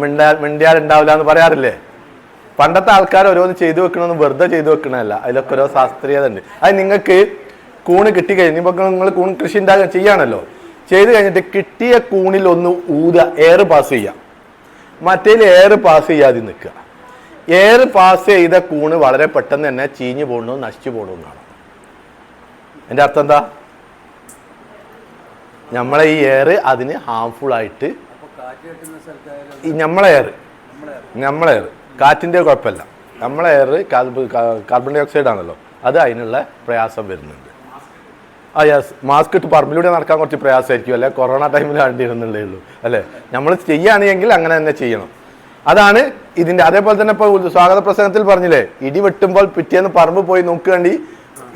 മിണ്ടാ മിണ്ടിയാൽ ഉണ്ടാവില്ല എന്ന് പറയാറില്ലേ? പണ്ടത്തെ ആൾക്കാർ ഓരോന്ന് ചെയ്തു വെക്കണമെന്ന് വെറുതെ ചെയ്തു വെക്കണമല്ല അതിലൊക്കെ ഓരോ ശാസ്ത്രീയത ഉണ്ട് അത് നിങ്ങൾക്ക് കൂണ് കിട്ടിക്കഴിഞ്ഞ് ഇപ്പൊ നിങ്ങൾ കൂൺ കൃഷി ഉണ്ടാകാൻ ചെയ്യാണല്ലോ. ചെയ്ത് കഴിഞ്ഞിട്ട് കിട്ടിയ കൂണിൽ ഒന്ന് ഊത എയർ പാസ് ചെയ്യാം മറ്റേ എയർ പാസ് ചെയ്യാതെ നിൽക്കുക. എയർ പാസ് ചെയ്ത കൂണ് വളരെ പെട്ടെന്ന് തന്നെ ചീഞ്ഞു പോകണോ നശിച്ചു പോകണമെന്നാണ് എന്റെ അർത്ഥം എന്താ? നമ്മളെ ഈ എയർ അതിന് ഹാംഫുൾ ആയിട്ട് ഈ നമ്മളെ എയർ. നമ്മളെ നമ്മളെ എയർ. കാറ്റിന്റെ കുഴപ്പമില്ല. നമ്മളെ എയർ കാർബൺ ഡൈ ഓക്സൈഡ് ആണല്ലോ. അത് അതിനുള്ള പ്രയാസം വരുന്നുണ്ട്. ആ യെസ് മാസ്ക് ഇട്ട് പറമ്പിലൂടെ നടക്കാൻ കുറച്ച് പ്രയാസമായിരിക്കും അല്ലെ? കൊറോണ ടൈമിൽ കണ്ടിരുന്നുള്ളേ ഉള്ളൂ അല്ലേ? നമ്മൾ ചെയ്യുകയാണെങ്കിൽ അങ്ങനെ തന്നെ ചെയ്യണം. അതാണ് ഇതിന്റെ അതേപോലെ തന്നെ ഇപ്പോൾ സ്വാഗത പ്രസംഗത്തിൽ പറഞ്ഞില്ലേ ഇടി വെട്ടുമ്പോൾ പിറ്റേന്ന് പറമ്പ് പോയി നോക്കുകയാണ്ടി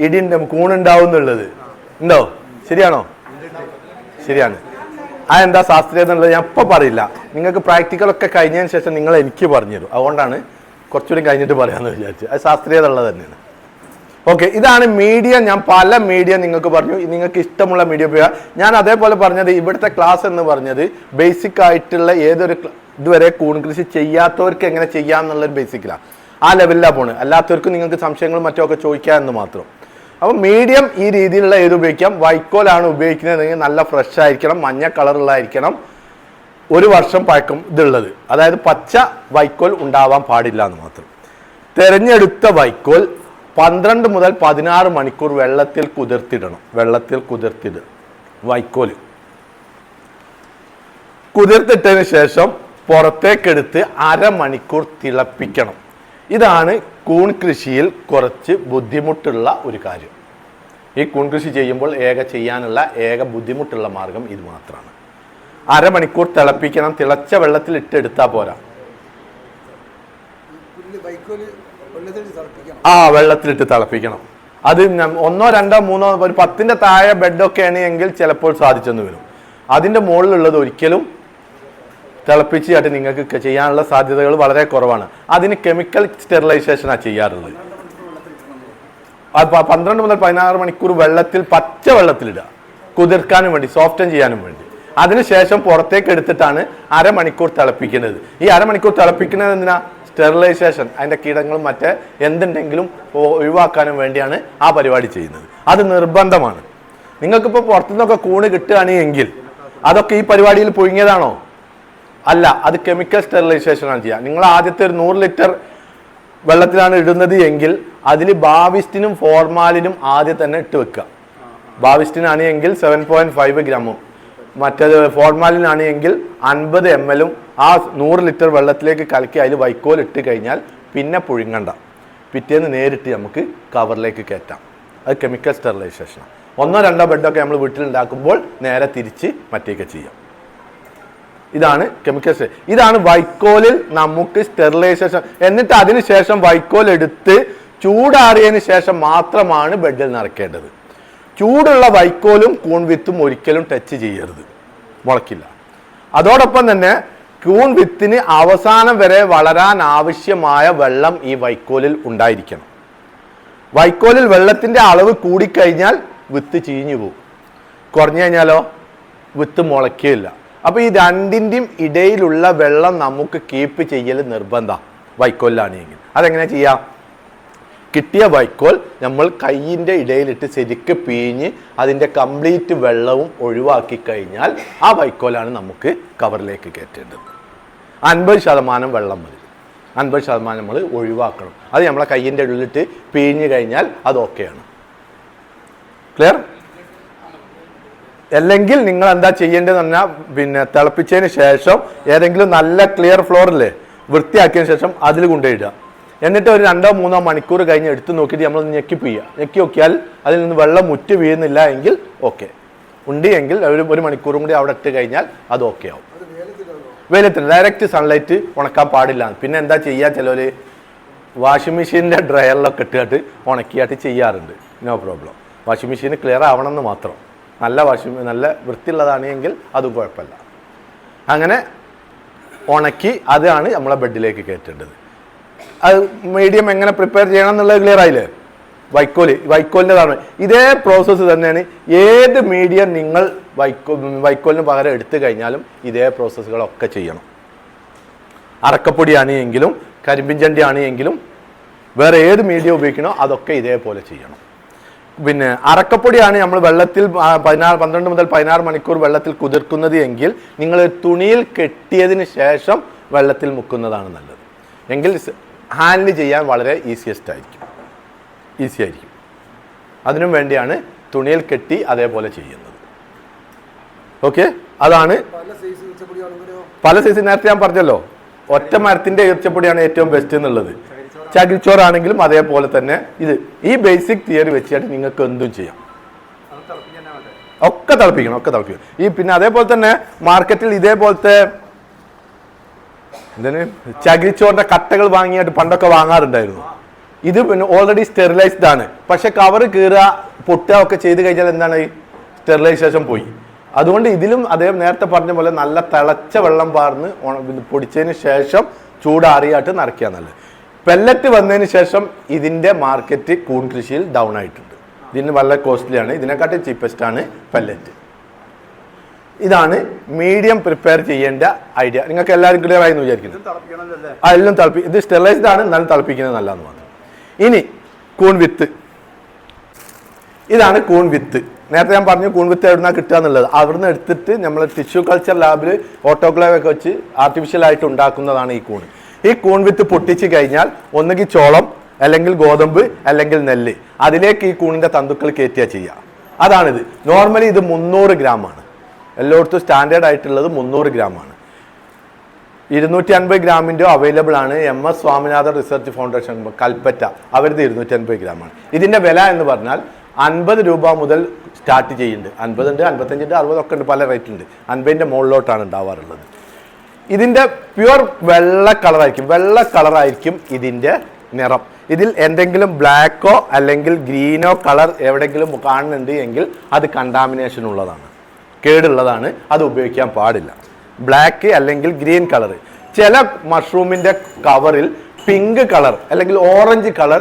ഇടി ഉണ്ട് കൂണുണ്ടാവും എന്നുള്ളത്. ഉണ്ടോ? ശരിയാണോ? ശരിയാണ്. ആ എന്താ ശാസ്ത്രീയത എന്നുള്ളത് ഞാൻ ഇപ്പൊ പറയില്ല. നിങ്ങൾക്ക് പ്രാക്ടിക്കൽ ഒക്കെ കഴിഞ്ഞതിന് ശേഷം നിങ്ങൾ എനിക്ക് പറഞ്ഞു തരും. അതുകൊണ്ടാണ് കുറച്ചുകൂടി കഴിഞ്ഞിട്ട് പറയാമെന്ന് വിചാരിച്ചു അത് ശാസ്ത്രീയത ഉള്ളത് തന്നെയാണ്. ഓക്കെ ഇതാണ് മീഡിയ ഞാൻ പല മീഡിയ നിങ്ങൾക്ക് പറഞ്ഞു. നിങ്ങൾക്ക് ഇഷ്ടമുള്ള മീഡിയ ഉപയോഗിക്കുക ഞാൻ അതേപോലെ പറഞ്ഞത് ഇവിടുത്തെ ക്ലാസ് എന്ന് പറഞ്ഞത് ബേസിക് ആയിട്ടുള്ള ഏതൊരു ഇതുവരെ കൂൺ കൃഷി ചെയ്യാത്തവർക്ക് എങ്ങനെ ചെയ്യാം എന്നുള്ളൊരു ബേസിക്കിലാണ് ആ ലെവലിലാണ് പോണ് അല്ലാത്തവർക്ക് നിങ്ങൾക്ക് സംശയങ്ങളും മറ്റൊക്കെ ചോദിക്കാം എന്ന് മാത്രം. അപ്പം മീഡിയം ഈ രീതിയിലുള്ള ഏത് ഉപയോഗിക്കാം? വൈക്കോലാണ് ഉപയോഗിക്കുന്നതെങ്കിൽ നല്ല ഫ്രഷ് ആയിരിക്കണം മഞ്ഞ കളറുള്ളതായിരിക്കണം ഒരു വർഷം പഴക്കം ഇതുള്ളത്. അതായത് പച്ച വൈക്കോൽ ഉണ്ടാവാൻ പാടില്ല എന്ന് മാത്രം. തിരഞ്ഞെടുത്ത വൈക്കോൽ പന്ത്രണ്ട് മുതൽ പതിനാറ് മണിക്കൂർ വെള്ളത്തിൽ കുതിർത്തിടണം. വെള്ളത്തിൽ കുതിർത്തിട്. വൈക്കോൽ കുതിർത്തിട്ടതിന് ശേഷം പുറത്തേക്കെടുത്ത് അരമണിക്കൂർ തിളപ്പിക്കണം. ഇതാണ് കൂൺ കൃഷിയിൽ കുറച്ച് ബുദ്ധിമുട്ടുള്ള ഒരു കാര്യം. ഈ കൂൺ കൃഷി ചെയ്യുമ്പോൾ ഏക ചെയ്യാനുള്ള ഏക ബുദ്ധിമുട്ടുള്ള മാർഗം ഇത് മാത്രമാണ്. അരമണിക്കൂർ തിളപ്പിക്കണം തിളച്ച വെള്ളത്തിൽ ഇട്ടെടുത്താൽ പോരാ. ആ വെള്ളത്തിലിട്ട് തിളപ്പിക്കണം. അത് ഒന്നോ രണ്ടോ മൂന്നോ ഒരു പത്തിന്റെ താഴെ ബെഡൊക്കെ ആണെങ്കിൽ ചിലപ്പോൾ സാധിച്ചെന്ന് വരും. അതിന്റെ മുകളിലുള്ളത് ഒരിക്കലും തിളപ്പിച്ച് ആയിട്ട് നിങ്ങൾക്ക് ചെയ്യാനുള്ള സാധ്യതകൾ വളരെ കുറവാണ്. അതിന് കെമിക്കൽ സ്റ്റെറിലൈസേഷനാണ് ചെയ്യാറുള്ളത്. പന്ത്രണ്ട് മുതൽ പതിനാറ് മണിക്കൂർ വെള്ളത്തിൽ പച്ച വെള്ളത്തിലിടുക. കുതിർക്കാനും വേണ്ടി സോഫ്റ്റൻ ചെയ്യാനും വേണ്ടി. അതിനുശേഷം പുറത്തേക്ക് എടുത്തിട്ടാണ് അരമണിക്കൂർ തിളപ്പിക്കുന്നത്. ഈ അരമണിക്കൂർ തിളപ്പിക്കുന്നത് എന്തിനാ? സ്റ്റെറിലൈസേഷൻ അതിന്റെ കീടങ്ങളും മറ്റേ എന്തുണ്ടെങ്കിലും ഒഴിവാക്കാനും വേണ്ടിയാണ് ആ പരിപാടി ചെയ്യുന്നത്. അത് നിർബന്ധമാണ്. നിങ്ങൾക്കിപ്പോൾ പുറത്തുനിന്നൊക്കെ കൂണ് കിട്ടുകയാണെങ്കിൽ അതൊക്കെ ഈ പരിപാടിയിൽ പൊഴിഞ്ഞതാണോ അല്ല അത് കെമിക്കൽ സ്റ്റെറിലൈസേഷൻ ആണ് ചെയ്യുക. നിങ്ങൾ ആദ്യത്തെ ഒരു നൂറ് ലിറ്റർ വെള്ളത്തിലാണ് ഇടുന്നത് എങ്കിൽ അതിൽ ബാവിസ്റ്റിനും ഫോർമാലിനും ആദ്യം തന്നെ ഇട്ട് വെക്കുക. ബാവിസ്റ്റിനാണ് എങ്കിൽ സെവൻ പോയിന്റ് ഫൈവ് ഗ്രാമും. മറ്റേത് ഫോർമാലിനാണ് എങ്കിൽ അൻപത് എം എല്ലും ആ നൂറ് ലിറ്റർ വെള്ളത്തിലേക്ക് കലക്കി അതിൽ വൈക്കോൽ ഇട്ട് കഴിഞ്ഞാൽ പിന്നെ പുഴുങ്ങണ്ട. പിറ്റേന്ന് നേരിട്ട് നമുക്ക് കവറിലേക്ക് കയറ്റാം. അത് കെമിക്കൽ സ്റ്റെറിലൈസേഷനാണ് ഒന്നോ രണ്ടോ ബെഡൊക്കെ നമ്മൾ വീട്ടിലുണ്ടാക്കുമ്പോൾ നേരെ തിരിച്ച് മറ്റേക്ക് ചെയ്യാം. ഇതാണ് കെമിക്കൽ ഇതാണ് വൈക്കോലിൽ നമുക്ക് സ്റ്റെറിലൈസേഷൻ എന്നിട്ട് അതിനുശേഷം വൈക്കോൽ എടുത്ത് ചൂടാറിയതിന് ശേഷം മാത്രമാണ് ബെഡിൽ നിറയ്ക്കേണ്ടത്. ചൂടുള്ള വൈക്കോലും കൂൺ വിത്തും ഒരിക്കലും ടച്ച് ചെയ്യരുത്. മുളക്കില്ല. അതോടൊപ്പം തന്നെ കൂൺ വിത്തിന് അവസാനം വരെ വളരാൻ ആവശ്യമായ വെള്ളം ഈ വൈക്കോലിൽ ഉണ്ടായിരിക്കണം. വൈക്കോലിൽ വെള്ളത്തിന്റെ അളവ് കൂടിക്കഴിഞ്ഞാൽ വിത്ത് ചീഞ്ഞു പോകും കുറഞ്ഞു കഴിഞ്ഞാലോ? വിത്ത് മുളയ്ക്കില്ല അപ്പൊ ഈ രണ്ടിന്റെയും ഇടയിലുള്ള വെള്ളം നമുക്ക് കീപ്പ് ചെയ്യൽ നിർബന്ധ. വൈക്കോലിലാണെങ്കിൽ. അതെങ്ങനെ ചെയ്യാം? കിട്ടിയ വൈക്കോൽ നമ്മൾ കൈയിന്റെ ഇടയിലിട്ട് ശരിക്ക് പിഴിഞ്ഞ് അതിന്റെ കംപ്ലീറ്റ് വെള്ളവും ഒഴിവാക്കി കഴിഞ്ഞാൽ ആ വൈക്കോലാണ് നമുക്ക് കവറിലേക്ക് കയറ്റേണ്ടത്. അൻപത് ശതമാനം വെള്ളം മതി. അൻപത് ശതമാനം നമ്മൾ ഒഴിവാക്കണം. അത് നമ്മളെ കയ്യിന്റെ ഉള്ളിലിട്ട് പിഴിഞ്ഞ് കഴിഞ്ഞാൽ അത് ഓക്കെയാണ് ക്ലിയർ അല്ലെങ്കിൽ നിങ്ങൾ എന്താ ചെയ്യേണ്ടതെന്ന് പറഞ്ഞാൽ പിന്നെ തിളപ്പിച്ചതിന് ശേഷം ഏതെങ്കിലും നല്ല ക്ലിയർ ഫ്ലോറില്ലേ വൃത്തിയാക്കിയതിന് ശേഷം അതിൽ കൊണ്ടുപോയിടുക. എന്നിട്ട് ഒരു രണ്ടോ മൂന്നോ മണിക്കൂർ കഴിഞ്ഞ് എടുത്ത് നോക്കിയിട്ട് നമ്മൾ ഞെക്കി പിയ്യുക ഞെക്കി നോക്കിയാൽ അതിൽ നിന്ന് വെള്ളം മുറ്റ് വീഴുന്നില്ല എങ്കിൽ ഓക്കെ ഉണ്ട് എങ്കിൽ ഒരു ഒരു മണിക്കൂറും കൂടി അവിടെ ഇട്ട് കഴിഞ്ഞാൽ അത് ഓക്കെ ആവും. വെയിലത്തിൽ വെയിലത്തിന് ഡയറക്റ്റ് സൺലൈറ്റ് ഉണക്കാൻ പാടില്ല. പിന്നെ എന്താ ചെയ്യുക ചിലവർ വാഷിംഗ് മെഷീനിന്റെ ഡ്രയറിലൊക്കെ ഇട്ടിട്ട് ഉണക്കിയായിട്ട് ചെയ്യാറുണ്ട്. No problem washing machine clear ആവണമെന്ന് മാത്രം. നല്ല വാഷിംഗ് നല്ല വൃത്തിയുള്ളതാണെങ്കിൽ അതും കുഴപ്പമില്ല. അങ്ങനെ ഉണക്കി അതാണ് നമ്മളെ ബെഡിലേക്ക് കയറ്റേണ്ടത്. അത് മീഡിയം എങ്ങനെ പ്രിപ്പയർ ചെയ്യണം എന്നുള്ളത് ക്ലിയർ ആയില്ലേ? വൈക്കോൽ വൈക്കോലിന്റെതാണ്. ഇതേ പ്രോസസ്സ് തന്നെയാണ്. ഏത് മീഡിയം നിങ്ങൾ വൈക്കോ വൈക്കോലിന് പകരം എടുത്തു കഴിഞ്ഞാലും ഇതേ പ്രോസസ്സുകളൊക്കെ ചെയ്യണം. അറക്കപ്പൊടിയാണ് എങ്കിലും കരിമ്പിൻ ചണ്ടിയാണ് എങ്കിലും വേറെ ഏത് മീഡിയ ഉപയോഗിക്കണോ അതൊക്കെ ഇതേപോലെ ചെയ്യണം. പിന്നെ അറക്കപ്പൊടിയാണ് നമ്മൾ വെള്ളത്തിൽ പതിനാറ് പന്ത്രണ്ട് മുതൽ പതിനാറ് മണിക്കൂർ വെള്ളത്തിൽ കുതിർക്കുന്നത് എങ്കിൽ നിങ്ങൾ തുണിയിൽ കെട്ടിയതിന് ശേഷം വെള്ളത്തിൽ മുക്കുന്നതാണ് നല്ലത്. എങ്കിൽ ഹാൻഡിൽ ചെയ്യാൻ വളരെ ഈസിയസ്റ്റ് ആയിരിക്കും. ഈസി ആയിരിക്കും. അതിനും വേണ്ടിയാണ് തുണിയിൽ കെട്ടി അതേപോലെ ചെയ്യുന്നത്. ഓക്കെ അതാണ് പല സൈസ് നേരത്തെ ഞാൻ പറഞ്ഞല്ലോ. ഒറ്റ മരത്തിന്റെ ഈർച്ചപ്പൊടിയാണ് ഏറ്റവും ബെസ്റ്റ് എന്നുള്ളത്. ചകിരിച്ചോറാണെങ്കിലും അതേപോലെ തന്നെ ഇത് ഈ ബേസിക് തിയറി വെച്ചിട്ട് നിങ്ങൾക്ക് എന്തും ചെയ്യാം. ഒക്കെ തിളപ്പിക്കണം ഒക്കെ തിളപ്പിക്കണം. ഈ പിന്നെ അതേപോലെ തന്നെ മാർക്കറ്റിൽ ഇതേപോലത്തെ എന്തിന് ചകിരിച്ചോറിന്റെ കട്ടകൾ വാങ്ങിയിട്ട് പണ്ടൊക്കെ വാങ്ങാറുണ്ടായിരുന്നു. ഇത് പിന്നെ ഓൾറെഡി സ്റ്റെറിലൈസ്ഡ് ആണ്. പക്ഷെ കവർ കീറുക പൊട്ടുക ഒക്കെ ചെയ്ത് കഴിഞ്ഞാൽ എന്താണ്? സ്റ്റെറിലൈസേഷൻ പോയി. അതുകൊണ്ട് ഇതിലും അതേ നേരത്തെ പറഞ്ഞ പോലെ നല്ല തിളച്ച വെള്ളം പാർന്ന് പൊടിച്ചതിന് ശേഷം ചൂടാറിയായിട്ട് നിറയ്ക്കുക നല്ലത് പെല്ലറ്റ് വന്നതിന് ശേഷം ഇതിന്റെ മാർക്കറ്റ് കൂൺ കൃഷിയിൽ ഡൗൺ ആയിട്ടുണ്ട്. ഇതിന് വളരെ കോസ്റ്റ്ലിയാണ് ഇതിനെക്കാട്ടി ചീപ്പസ്റ്റ് ആണ് പെല്ലറ്റ് ഇതാണ് മീഡിയം പ്രിപ്പയർ ചെയ്യേണ്ട ഐഡിയ നിങ്ങൾക്ക് എല്ലാവരും ക്ലിയർ ആയി എന്ന് വിചാരിക്കുന്നു ആ എല്ലാം തിളപ്പി ഇത് സ്റ്റെറിലൈസ്ഡ് ആണ് എന്നാലും തിളപ്പിക്കുന്നത് നല്ലതെന്ന് മാത്രം. ഇനി കൂൺ വിത്ത് ഇതാണ് കൂൺ വിത്ത് നേരത്തെ ഞാൻ പറഞ്ഞു കൂൺ വിത്ത് എവിടുന്നാ കിട്ടുക എന്നുള്ളത്. അവിടുന്ന് എടുത്തിട്ട് നമ്മൾ ടിഷ്യൂ കൾച്ചർ ലാബിൽ ഓട്ടോക്ലേവ് ഒക്കെ വെച്ച് ആർട്ടിഫിഷ്യൽ ആയിട്ട് ഉണ്ടാക്കുന്നതാണ് ഈ കൂൺ ഈ കൂൺ വിത്ത് പൊട്ടിച്ച് കഴിഞ്ഞാൽ ഒന്നുകിൽ ചോളം അല്ലെങ്കിൽ ഗോതമ്പ് അല്ലെങ്കിൽ നെല്ല്. അതിലേക്ക് ഈ കൂണിന്റെ തന്തുക്കൾ കയറ്റുക ചെയ്യുക. അതാണിത്. നോർമലി ഇത് മുന്നൂറ് ഗ്രാമാണ് എല്ലായിടത്തും സ്റ്റാൻഡേർഡ് ആയിട്ടുള്ളത് മുന്നൂറ് ഗ്രാമാണ് ഇരുന്നൂറ്റി അൻപത് ഗ്രാമിന്റെ അവൈലബിൾ ആണ് M S Swaminathan research foundation Kalpetta. അവരുടെ ഇരുന്നൂറ്റി അൻപത് ഗ്രാമാണ് ഇതിന്റെ വില എന്ന് പറഞ്ഞാൽ അൻപത് രൂപ മുതൽ സ്റ്റാർട്ട് ചെയ്യുന്നുണ്ട്. അൻപതുണ്ട് അൻപത്തഞ്ചുണ്ട് അറുപതൊക്കെ ഉണ്ട് പല റേറ്റ് ഉണ്ട്. അൻപതിന്റെ മുകളിലോട്ടാണ് ഉണ്ടാവാറുള്ളത്. ഇതിന്റെ പ്യുവർ വെള്ള കളറായിരിക്കും. വെള്ള കളറായിരിക്കും ഇതിന്റെ നിറം. ഇതിൽ എന്തെങ്കിലും ബ്ലാക്കോ അല്ലെങ്കിൽ ഗ്രീനോ കളർ എവിടെയെങ്കിലും കാണുന്നുണ്ട് എങ്കിൽ അത് കണ്ടാമിനേഷൻ ഉള്ളതാണ്. കേടുള്ളതാണ്. അത് ഉപയോഗിക്കാൻ പാടില്ല. ബ്ലാക്ക് അല്ലെങ്കിൽ ഗ്രീൻ കളർ ചില മഷ്റൂമിന്റെ കവറിൽ പിങ്ക് കളർ അല്ലെങ്കിൽ ഓറഞ്ച് കളർ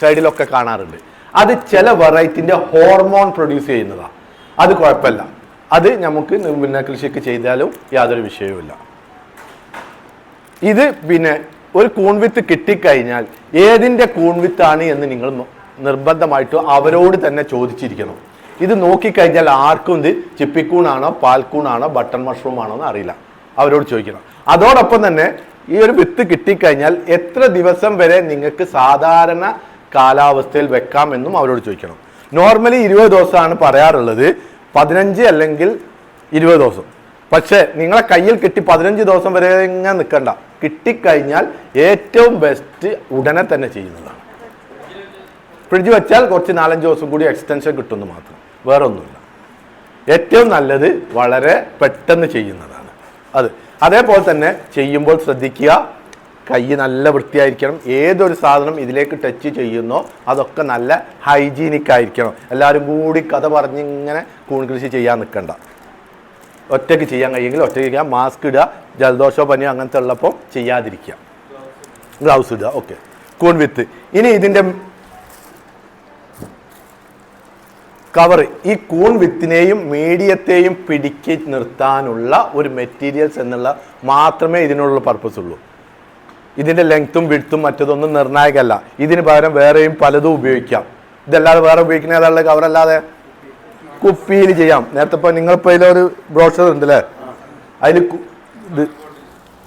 സൈഡിലൊക്കെ കാണാറുണ്ട്. അത് ചില വെറൈറ്റിന്റെ ഹോർമോൺ പ്രൊഡ്യൂസ് ചെയ്യുന്നതാണ് അത് കുഴപ്പമില്ല. അത് നമുക്ക് പിന്നെ കൃഷിക്ക് ചെയ്താലും യാതൊരു വിഷയവുമില്ല. ഇത് പിന്നെ ഒരു കൂൺവിത്ത് കിട്ടിക്കഴിഞ്ഞാൽ ഏതിന്റെ കൂൺവിത്താണ് എന്ന് നിങ്ങൾ നിർബന്ധമായിട്ട് അവരോട് തന്നെ ചോദിച്ചിരിക്കണം. ഇത് നോക്കിക്കഴിഞ്ഞാൽ ആർക്കും ഇത് ചിപ്പിക്കൂണാണോ പാൽക്കൂണാണോ ബട്ടൺ മഷ്റൂം ആണോ എന്ന് അറിയില്ല. അവരോട് ചോദിക്കണം. അതോടൊപ്പം തന്നെ ഈ ഒരു വിത്ത് കിട്ടിക്കഴിഞ്ഞാൽ എത്ര ദിവസം വരെ നിങ്ങൾക്ക് സാധാരണ കാലാവസ്ഥയിൽ വെക്കാമെന്നും അവരോട് ചോദിക്കണം. നോർമലി ഇരുപത് ദിവസമാണ് പറയാറുള്ളത്. പതിനഞ്ച് അല്ലെങ്കിൽ ഇരുപത് ദിവസം. പക്ഷേ നിങ്ങളെ കയ്യിൽ കിട്ടി പതിനഞ്ച് ദിവസം വരെ ഇങ്ങനെ നിൽക്കണ്ട. കിട്ടിക്കഴിഞ്ഞാൽ ഏറ്റവും ബെസ്റ്റ് ഉടനെ തന്നെ ചെയ്യുന്നതാണ്. ഫ്രിഡ്ജ് വെച്ചാൽ കുറച്ച് നാലഞ്ച് ദിവസം കൂടി എക്സ്റ്റൻഷൻ കിട്ടുമെന്ന് മാത്രം. വേറെ ഒന്നുമില്ല ഏറ്റവും നല്ലത് വളരെ പെട്ടെന്ന് ചെയ്യുന്നതാണ്. അത് അതേപോലെ തന്നെ ചെയ്യുമ്പോൾ ശ്രദ്ധിക്കുക. കൈ നല്ല വൃത്തിയായിരിക്കണം. ഏതൊരു സാധനം ഇതിലേക്ക് ടച്ച് ചെയ്യുന്നോ അതൊക്കെ നല്ല ഹൈജീനിക് ആയിരിക്കണം. എല്ലാവരും കൂടി കഥ പറഞ്ഞിങ്ങനെ കൂൺ കൃഷി ചെയ്യാൻ നിൽക്കണ്ട. ഒറ്റയ്ക്ക് ചെയ്യാൻ കഴിയുമെങ്കിൽ ഒറ്റയ്ക്ക് മാസ്ക് ഇടുക ജലദോഷമോ പനിയോ അങ്ങനത്തെ ഉള്ളപ്പോൾ ചെയ്യാതിരിക്കുക. ഗ്ലൗസ് ഇടുക ഓക്കെ കൂൺ വിത്ത്. ഇനി ഇതിന്റെ കവർ ഈ കൂൺ വിത്തിനെയും മീഡിയത്തെയും പിടിക്കി നിർത്താനുള്ള ഒരു മെറ്റീരിയൽസ് എന്നുള്ള മാത്രമേ ഇതിനുള്ള പർപ്പസ് ഉള്ളൂ. ഇതിന്റെ ലെങ്ത്തും വിടുത്തും മറ്റതൊന്നും നിർണായകമല്ല. ഇതിന് പകരം വേറെയും പലതും ഉപയോഗിക്കാം. ഇതല്ലാതെ വേറെ ഉപയോഗിക്കുന്ന ഏതാളുടെ കവറല്ലാതെ കുപ്പിയിൽ ചെയ്യാം. നേരത്തെ ഇപ്പോൾ നിങ്ങളിപ്പോൾ ഇതിലൊരു ബ്രോഷർ ഉണ്ട് അല്ലേ അതിൽ ഇത്.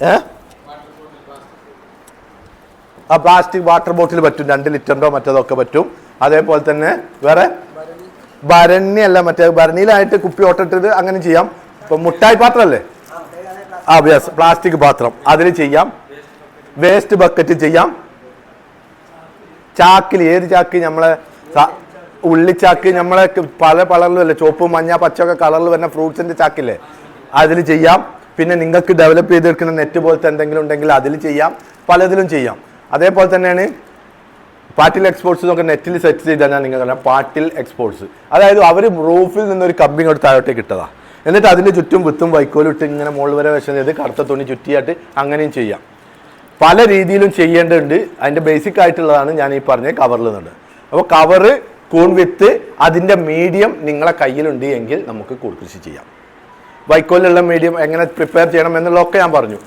ഏ? ആ പ്ലാസ്റ്റിക് വാട്ടർ ബോട്ടിൽ പറ്റും. രണ്ട് ലിറ്ററിന്റെയോ മറ്റേതൊക്കെ പറ്റും. അതേപോലെ തന്നെ വേറെ? ഭരണിയല്ല മറ്റേ ഭരണിയിലായിട്ട് കുപ്പി ഓട്ടിട്ടത് അങ്ങനെ ചെയ്യാം. ഇപ്പൊ മുട്ടായി പാത്രമല്ലേ ആ പ്ലാസ്റ്റിക് പാത്രം. അതിൽ ചെയ്യാം. വേസ്റ്റ് ബക്കറ്റ് ചെയ്യാം. ചാക്കിൽ ഏത് ചാക്ക് നമ്മളെ ഉള്ളിച്ചാക്ക് നമ്മളെ പല കളറിലും അല്ലേ? ചുവപ്പ് മഞ്ഞ പച്ചയൊക്കെ കളറിൽ വരുന്ന ഫ്രൂട്ട്സിന്റെ ചാക്കില്ലേ? അതിൽ ചെയ്യാം. പിന്നെ നിങ്ങൾക്ക് ഡെവലപ്പ് ചെയ്തെടുക്കുന്ന നെറ്റ് പോലത്തെ എന്തെങ്കിലും ഉണ്ടെങ്കിൽ അതിൽ ചെയ്യാം. പലതിലും ചെയ്യാം. അതേപോലെ തന്നെയാണ് പാട്ടിൽ എക്സ്പോർട്സ് നമുക്ക് നെറ്റിൽ സെറ്റ് ചെയ്ത് തന്നെ നിങ്ങൾ പാട്ടിൽ എക്സ്പോർട്സ് അതായത് അവർ റൂഫിൽ നിന്നൊരു കമ്പി ഇങ്ങോട്ട് താഴോട്ടേക്ക് ഇട്ടതാ. എന്നിട്ട് അതിന്റെ ചുറ്റും വിത്തും വൈക്കോലും ഇട്ട് ഇങ്ങനെ മുകളിൽ വരെ വിഷം ചെയ്ത് കറുത്ത തുണി ചുറ്റിയായിട്ട് അങ്ങനെയും ചെയ്യാം. പല രീതിയിലും ചെയ്യേണ്ടതുണ്ട്. അതിന്റെ ബേസിക് ആയിട്ടുള്ളതാണ് ഞാൻ ഈ പറഞ്ഞ കവറിൽ നിന്നുണ്ട് അപ്പോൾ കവറ് കൂൺ വിത്ത് അതിന്റെ മീഡിയം നിങ്ങളെ കയ്യിലുണ്ട് എങ്കിൽ നമുക്ക് കൂൺ കൃഷി ചെയ്യാം. വൈക്കോലുള്ള മീഡിയം എങ്ങനെ പ്രിപ്പയർ ചെയ്യണം എന്നുള്ളതൊക്കെ ഞാൻ പറഞ്ഞു.